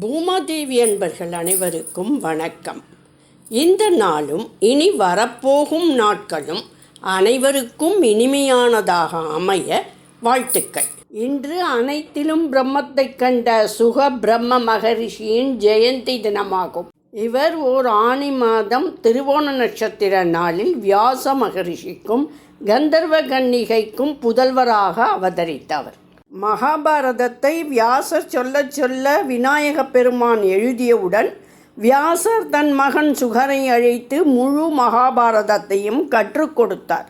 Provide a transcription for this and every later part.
பூமாதேவி அன்பர்கள் அனைவருக்கும் வணக்கம். இந்த நாளும் இனி வரப்போகும் நாட்களும் அனைவருக்கும் இனிமையானதாக அமைய வாழ்த்துக்கள். இன்று அனைத்திலும் பிரம்மத்தை கண்ட சுக பிரம்ம மகரிஷியின் ஜெயந்தி தினமாகும். இவர் ஓர் ஆணி மாதம் திருவோண நட்சத்திர நாளில் வியாச மகரிஷிக்கும் கந்தர்வ கன்னிகைக்கும் புதல்வராக அவதரித்தவர். மகாபாரதத்தை வியாசர் சொல்ல சொல்ல விநாயகப் பெருமான் எழுதியவுடன் வியாசர் தன் மகன் சுகரை அழைத்து முழு மகாபாரதத்தையும் கற்றுக் கொடுத்தார்.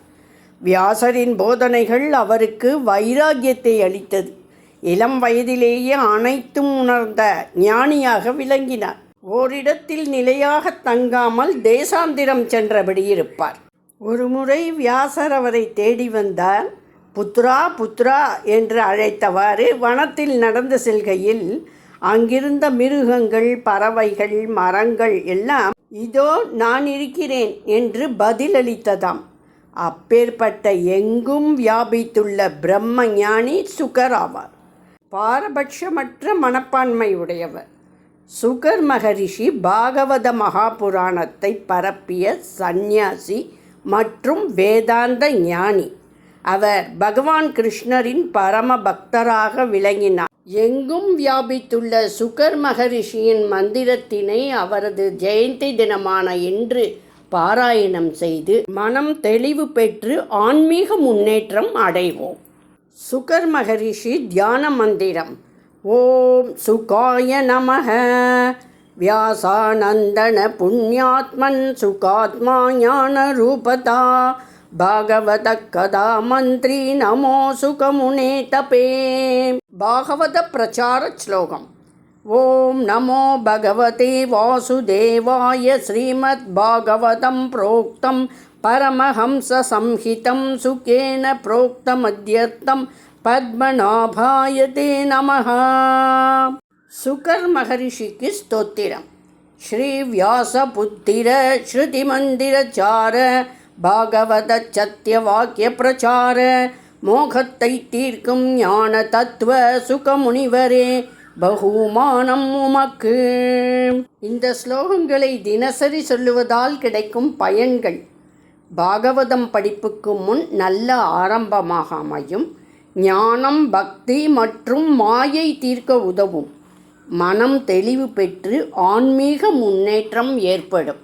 வியாசரின் போதனைகள் அவருக்கு வைராக்கியத்தை அளித்தது. இளம் வயதிலேயே அனைத்தும் உணர்ந்த ஞானியாக விளங்கினார். ஓரிடத்தில் நிலையாக தங்காமல் தேசாந்திரம் சென்றபடி இருப்பார். ஒருமுறை வியாசர் அவரை தேடி வந்தார். புத்ரா புத்ரா என்று அழைத்தவாறு வனத்தில் நடந்து செல்கையில் அங்கிருந்த மிருகங்கள் பறவைகள் மரங்கள் எல்லாம் இதோ நான் இருக்கிறேன் என்று பதிலளித்ததாம். அப்பேற்பட்ட எங்கும் வியாபித்துள்ள பிரம்ம ஞானி சுகர் ஆவார். பாரபட்சமற்ற மனப்பான்மை உடையவர். சுகர் மகரிஷி பாகவத மகாபுராணத்தை பரப்பிய சந்நியாசி மற்றும் வேதாந்த ஞானி. அவர் பகவான் கிருஷ்ணரின் பரம பக்தராக விளங்கினார். எங்கும் வியாபித்துள்ள சுகர் மகரிஷியின் மந்திரத்தினை அவரது ஜெயந்தி தினமான இன்று பாராயணம் செய்து மனம் தெளிவு பெற்று ஆன்மீக முன்னேற்றம் அடைவோம். சுகர் மகரிஷி தியான மந்திரம். ஓம் சுகாய நமக வியாசானந்தன புண்ணியாத்மன் சுகாத்மா ஞான ரூபதா भागवतः कदा मन्त्री नमो सुखमुने तपे। भागवतप्रचारश्लोकम् ॐ नमो भगवते वासुदेवाय श्रीमद्भागवतं प्रोक्तं परमहंससंहितं सुखेन प्रोक्तमध्यर्थं पद्मनाभाय ते नमः। सुकर्महर्षिकी स्तो श्रीव्यासपुद्धिरश्रुतिमन्दिरचार பாகவத சத்திய வாக்கிய பிரச்சார மோகத்தை தீர்க்கும் ஞான தத்துவ சுகமுனிவரே பகுமானம் உமக்கு. இந்த ஸ்லோகங்களை தினசரி சொல்லுவதால் கிடைக்கும் பயன்கள். பாகவதம் படிப்புக்கு முன் நல்ல ஆரம்பமாக அமையும் ஞானம் பக்தி மற்றும் மாயை தீர்க்க உதவும். மனம் தெளிவு பெற்று ஆன்மீக முன்னேற்றம் ஏற்படும்.